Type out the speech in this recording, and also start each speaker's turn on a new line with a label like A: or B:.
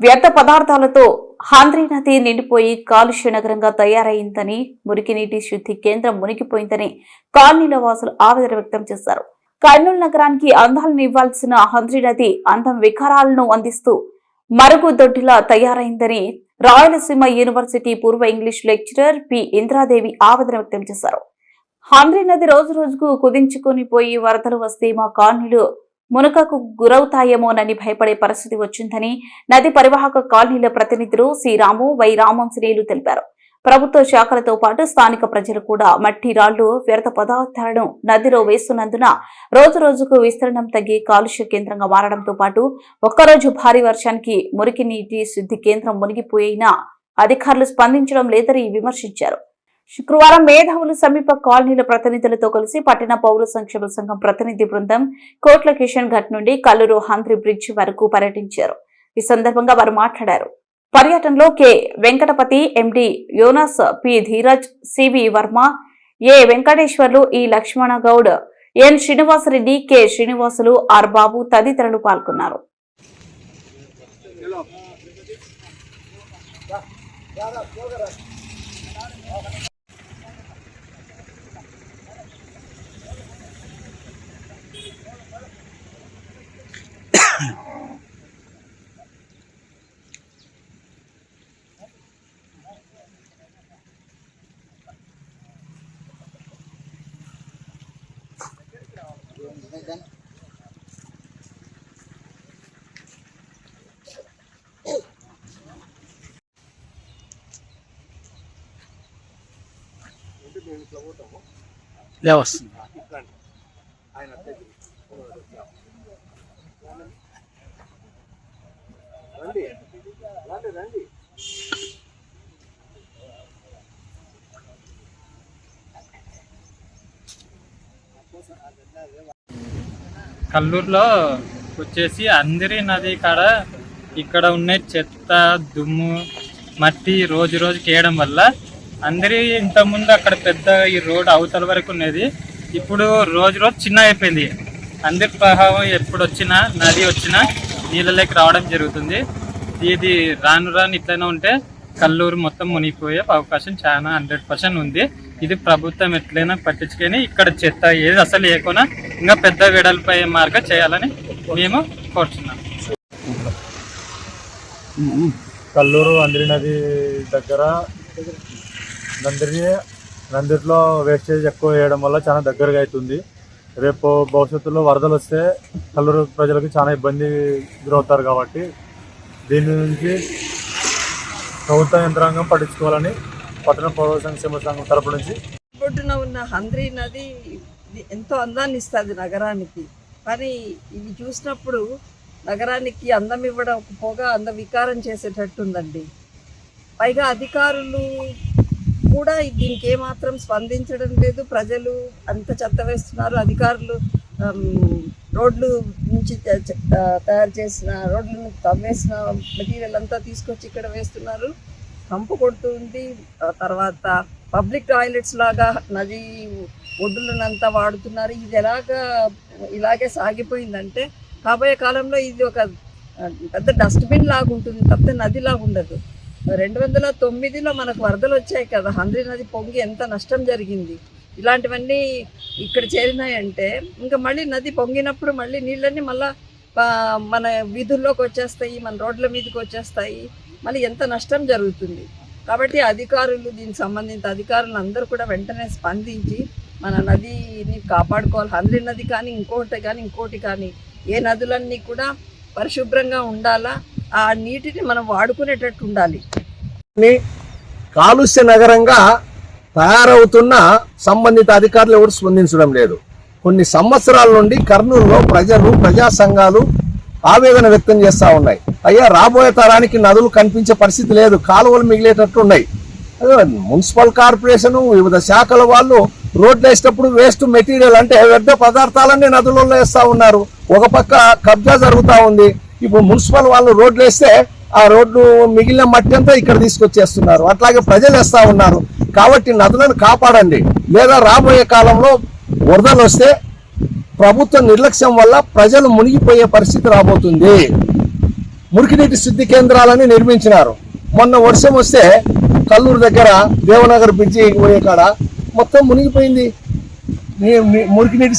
A: వ్యర్థ పదార్థాలతో హాంద్రీ నది నిండిపోయి కాలుష్య నగరంగా తయారైందని మురికి నీటి శుద్ధి కేంద్రం మునిగిపోయిందని కాలనీల వాసులు ఆవేదన వ్యక్తం చేశారు. కర్నూలు నగరానికి అందాలను ఇవ్వాల్సిన హంద్రీ నది అందం వికారాలను అందిస్తూ మరుగుదొడ్డిలా తయారైందని రాయలసీమ యూనివర్సిటీ పూర్వ ఇంగ్లీష్ లెక్చరర్ పి. ఇంద్రాదేవి ఆవేదన వ్యక్తం చేశారు. హంద్రీ నది రోజు రోజుకు కుదించుకొని పోయి వరదలు వస్తే మా కాలనీలు మునకకు గురవుతాయేమోనని భయపడే పరిస్థితి వచ్చిందని నది పరివాహక కాలనీల ప్రతినిధులు శ్రీరాము రాము వై. రామాంజనేయులు తెలిపారు. ప్రభుత్వ శాఖలతో పాటు స్థానిక ప్రజలు కూడా మట్టి రాళ్ళు వ్యర్థ పదార్థాలను నదిలో వేస్తున్నందున రోజు రోజుకు విస్తరణం తగ్గి కాలుష్య కేంద్రంగా మారడంతో పాటు ఒక్కరోజు భారీ వర్షానికి మురికి నీటి శుద్ధి కేంద్రం మునిగిపోయినా అధికారులు స్పందించడం లేదని విమర్శించారు. శుక్రవారం మేధావులు సమీప కాలనీల ప్రతినిధులతో కలిసి పట్టణ పౌర సంక్షేమ సంఘం ప్రతినిధి బృందం కోట్ల కిషన్ ఘట్ నుండి కల్లూరు హంద్రి బ్రిడ్జ్ వరకు పర్యటించారు. ఈ సందర్భంగా వారు మాట్లాడారు. పర్యటనలో K. Venkatapathi MD. Yonas P. Dheeraj CV Varma A. Venkateswarlu E. Lakshmana Goud N. Srinivasareddy K. Srinivasulu R. Babu తదితరులు పాల్గొన్నారు.
B: లేవస్తుంది
C: కల్లూరులో వచ్చేసి అందరి నది కాడ ఇక్కడ ఉన్న చెత్త దుమ్ము మట్టి రోజు రోజు వేయడం వల్ల అందరి ఇంతకుముందు అక్కడ పెద్ద ఈ రోడ్ అవతల వరకు ఉన్నది. ఇప్పుడు రోజు రోజు చిన్న అయిపోయింది. అందరి ప్రభావం ఎప్పుడు వచ్చినా నది వచ్చినా నీళ్ళలోకి రావడం జరుగుతుంది. ఇది రాను రాను ఇట్లనే ఉంటే కల్లూరు మొత్తం మునిగిపోయే అవకాశం చాలా హండ్రెడ్ పర్సెంట్ ఉంది. ఇది ప్రభుత్వం ఎట్లయినా పట్టించుకొని ఇక్కడ చెత్త ఏది అసలు లేకుండా ఇంకా పెద్ద వెడల్పై మార్గం చేయాలని మేము కోరుతున్నాం
D: కల్లూరు అందిరి నది దగ్గర నందిని నందిట్లో వేస్టేజ్ ఎక్కువ వేయడం వల్ల చాలా దగ్గరగా అవుతుంది. రేపు భవిష్యత్తులో వరదలు వస్తే కల్లూరు ప్రజలకు చాలా ఇబ్బంది గురవుతారు కాబట్టి దీని నుంచి ప్రభుత్వ యంత్రాంగం పట్టించుకోవాలని పట్టణ పౌర సంక్షేమ సంఘం తరపు నుంచి
E: ఒడ్డున ఉన్న హంద్రీ నది ఎంతో అందాన్ని ఇస్తుంది నగరానికి. కానీ ఇవి చూసినప్పుడు నగరానికి అందం ఇవ్వడం పోగా అందం వికారం చేసేటట్టుందండి. పైగా అధికారులు కూడా దీనికి ఏమాత్రం స్పందించడం లేదు. ప్రజలు అంత చెత్త వేస్తున్నారు. అధికారులు రోడ్లు నుంచి తయారు చేసిన రోడ్లను తవ్వేసిన మెటీరియల్ అంతా తీసుకొచ్చి ఇక్కడ వేస్తున్నారు. కంపు కొడుతుంది తర్వాత పబ్లిక్ టాయిలెట్స్ లాగా నది ఒడ్డులనంతా వాడుతున్నారు. ఇది ఎలాగా ఇలాగే సాగిపోయిందంటే కాబోయే కాలంలో ఇది ఒక పెద్ద డస్ట్బిన్ లాగా ఉంటుంది తప్పితే నది లాగా ఉండదు రెండు వందల తొమ్మిదిలో మనకు వరదలు వచ్చాయి కదా. హంద్రి నది పొంగి ఎంత నష్టం జరిగింది. ఇలాంటివన్నీ ఇక్కడ చేరినాయంటే ఇంకా మళ్ళీ నది పొంగినప్పుడు మళ్ళీ నీళ్ళన్నీ మళ్ళీ మన వీధుల్లోకి వచ్చేస్తాయి మన రోడ్ల మీదకి వచ్చేస్తాయి. మళ్ళీ ఎంత నష్టం జరుగుతుంది. కాబట్టి అధికారులు దీనికి సంబంధిత అధికారులు అందరూ కూడా వెంటనే స్పందించి మన నదిని కాపాడుకోవాలి. హంద్రి నది కానీ ఇంకోటి కానీ ఇంకోటి కానీ ఏ నదులన్నీ కూడా పరిశుభ్రంగా ఉండాలా? ఆ నీటిని మనం వాడుకునేటట్టు ఉండాలి.
B: ని కాలుష్య నగరంగా తయారవుతున్న సంబంధిత అధికారులు ఎవరు స్పందించడం లేదు. కొన్ని సంవత్సరాల నుండి కర్నూలులో ప్రజలు ప్రజా సంఘాలు ఆవేదన వ్యక్తం చేస్తూ ఉన్నాయి. అయ్యా రాబోయే తరానికి నదులు కనిపించే పరిస్థితి లేదు కాలువలు మిగిలేటట్టు ఉన్నాయి. మున్సిపల్ కార్పొరేషన్ వివిధ శాఖల వాళ్ళు రోడ్లు వేసేటప్పుడు వేస్ట్ మెటీరియల్ అంటే వ్యర్థ పదార్థాలన్నీ నదులలో వేస్తూ ఉన్నారు. ఒక పక్క కబ్జా జరుగుతూ ఉంది. ఇప్పుడు మున్సిపల్ వాళ్ళు రోడ్లు వేస్తే ఆ రోడ్డు మిగిలిన మట్టి అంతా ఇక్కడ తీసుకొచ్చేస్తున్నారు. అట్లాగే ప్రజలు వేస్తూ ఉన్నారు. కాబట్టి నదులను కాపాడండి. లేదా రాబోయే కాలంలో వరదలు వస్తే ప్రభుత్వ నిర్లక్ష్యం వల్ల ప్రజలు మునిగిపోయే పరిస్థితి రాబోతుంది. మురికినీటి శుద్ధి కేంద్రాలని నిర్మించినారు. మొన్న వర్షం వస్తే కల్లూరు దగ్గర దేవనగర్ బ్రిడ్జి పోయే కాడ మొత్తం మునిగిపోయింది. మురికినీటి